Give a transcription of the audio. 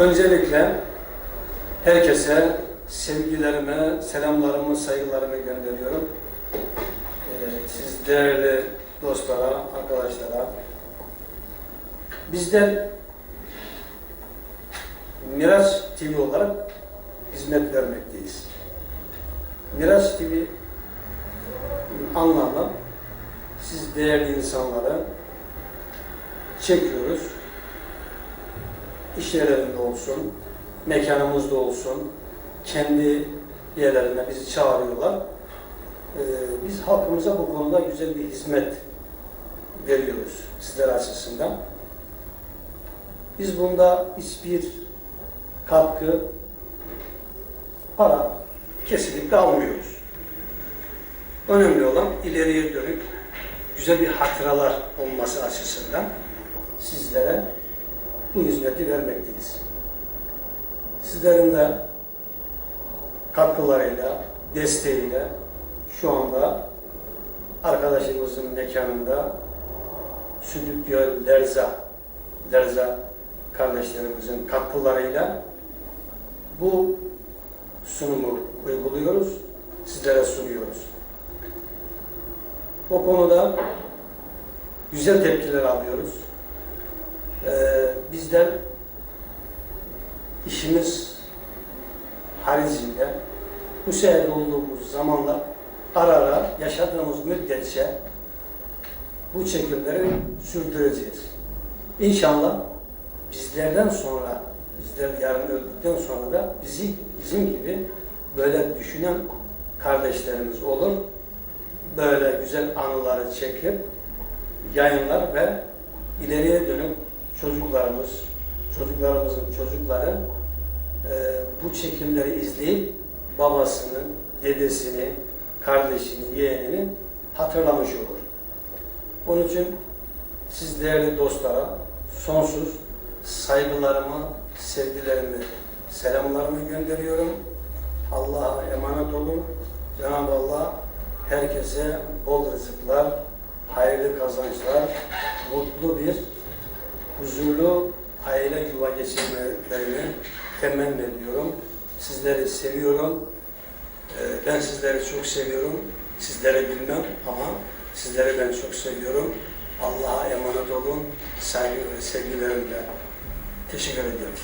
Öncelikle herkese sevgilerimi, selamlarımı, saygılarımı gönderiyorum. Ee, siz değerli dostlara, arkadaşlara. Bizden Miraç TV olarak hizmet vermekteyiz. Miraç TV anlamı siz değerli insanları çekiyoruz. İş yerlerinde olsun, mekanımızda olsun, kendi yerlerine bizi çağırıyorlar. Ee, biz halkımıza bu konuda güzel bir hizmet veriyoruz sizler açısından. Biz bunda hiçbir katkı, para kesinlikle almıyoruz. Önemli olan ileriye dönük güzel bir hatıralar olması açısından sizlere bu hizmeti vermekteyiz. Sizlerin de katkılarıyla, desteğiyle şu anda arkadaşımızın mekanında Stüdyo Lerza, Lerza kardeşlerimizin katkılarıyla bu sunumu uyguluyoruz, sizlere sunuyoruz. O konuda güzel tepkiler alıyoruz. Ee, bizler işimiz haricinde bu seyirde olduğumuz zamanla ara ara yaşadığımız müddetçe bu çekimleri sürdüreceğiz. İnşallah bizlerden sonra, bizler yarın öldükten sonra da bizi bizim gibi böyle düşünen kardeşlerimiz olur. Böyle güzel anıları çekip yayınlar ve ileriye dönük çocuklarımız, çocuklarımızın çocukları e, bu çekimleri izleyip babasını, dedesini, kardeşini, yeğenini hatırlamış olur. Onun için siz değerli dostlara sonsuz saygılarımı, sevgilerimi, selamlarımı gönderiyorum. Allah'a emanet olun. Cenab-ı Allah herkese bol rızıklar, hayırlı kazançlar, mutlu bir, huzurlu aile yuva geçirmelerini temenni ediyorum. Sizleri seviyorum. Ee, Ben sizleri çok seviyorum. Sizleri bilmem ama sizleri ben çok seviyorum. Allah'a emanet olun. Saygı ve sevgilerimle. Teşekkür ediyorum.